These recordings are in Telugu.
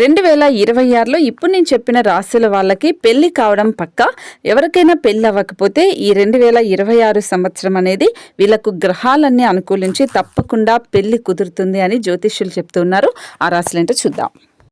రెండు వేల ఇరవై ఆరులో ఇప్పుడు నేను చెప్పిన రాశుల వాళ్ళకి పెళ్ళి కావడం పక్క? ఎవరికైనా పెళ్ళి అవ్వకపోతే ఈ రెండు వేల ఇరవై ఆరు సంవత్సరం అనేది వీళ్ళకు గ్రహాలన్నీ అనుకూలించి తప్పకుండా పెళ్ళి కుదురుతుంది అని జ్యోతిష్యులు చెప్తున్నారు. ఆ రాశులేంటో చూద్దాం.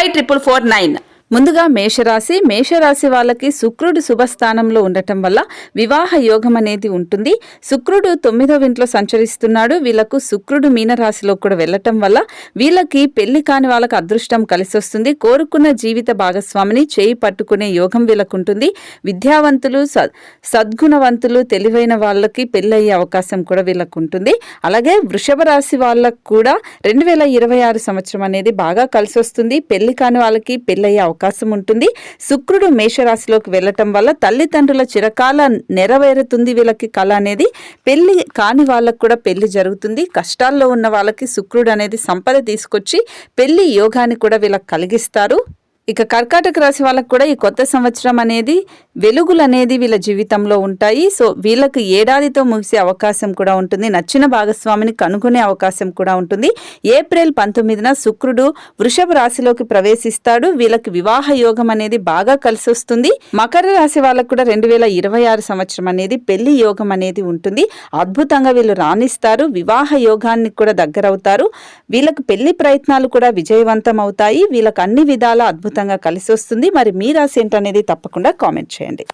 five triple four nine. ముందుగా మేషరాశి మేషరాశి వాళ్ళకి శుక్రుడు శుభస్థానంలో ఉండటం వల్ల వివాహ యోగం అనేది ఉంటుంది. శుక్రుడు తొమ్మిదవ ఇంట్లో సంచరిస్తున్నాడు. వీళ్ళకు శుక్రుడు మీనరాశిలో కూడా వెళ్ళటం వల్ల వీళ్ళకి పెళ్ళి కాని వాళ్ళకి అదృష్టం కలిసి వస్తుంది. కోరుకున్న జీవిత భాగస్వామిని చేయి పట్టుకునే యోగం వీళ్ళకు ఉంటుంది. విద్యావంతులు స- సద్గుణవంతులు తెలివైన వాళ్ళకి పెళ్ళయ్యే అవకాశం కూడా వీళ్ళకు ఉంటుంది. అలాగే వృషభ రాశి వాళ్ళకు కూడా రెండు వేల ఇరవై ఆరు సంవత్సరం అనేది బాగా కలిసి వస్తుంది. పెళ్ళి కాని వాళ్ళకి పెళ్ళయ్యే అవకాశం అవకాశం ఉంటుంది. శుక్రుడు మేషరాశిలోకి వెళ్ళటం వల్ల తల్లిదండ్రుల చిరకాల నెరవేరుతుంది వీళ్ళకి కళ అనేది. పెళ్ళి కాని వాళ్ళకు కూడా పెళ్ళి జరుగుతుంది. కష్టాల్లో ఉన్న వాళ్ళకి శుక్రుడు అనేది సంపద తీసుకొచ్చి పెళ్ళి యోగాన్ని కూడా వీళ్ళకి కలిగిస్తారు. ఇక కర్కాటక రాశి వాళ్ళకు కూడా ఈ కొత్త సంవత్సరం అనేది వెలుగులు అనేది వీళ్ళ జీవితంలో ఉంటాయి. సో వీళ్ళకి ఏడాదితో ముగిసే అవకాశం కూడా ఉంటుంది. నచ్చిన భాగస్వామిని కనుగొనే అవకాశం కూడా ఉంటుంది. ఏప్రిల్ పంతొమ్మిదిన శుక్రుడు వృషభ రాశిలోకి ప్రవేశిస్తాడు. వీళ్ళకి వివాహ యోగం అనేది బాగా కలిసి వస్తుంది. మకర రాశి వాళ్ళకు కూడా రెండు వేల ఇరవై ఆరు సంవత్సరం అనేది పెళ్ళి యోగం అనేది ఉంటుంది. అద్భుతంగా వీళ్ళు రాణిస్తారు. వివాహ యోగానికి కూడా దగ్గరవుతారు. వీళ్ళకి పెళ్ళి ప్రయత్నాలు కూడా విజయవంతం అవుతాయి. వీళ్ళకి అన్ని విధాల ఖచ్చితంగా కలిసి వస్తుంది మరి మీ రాశి ఏంటనేది తప్పకుండా కామెంట్ చేయండి.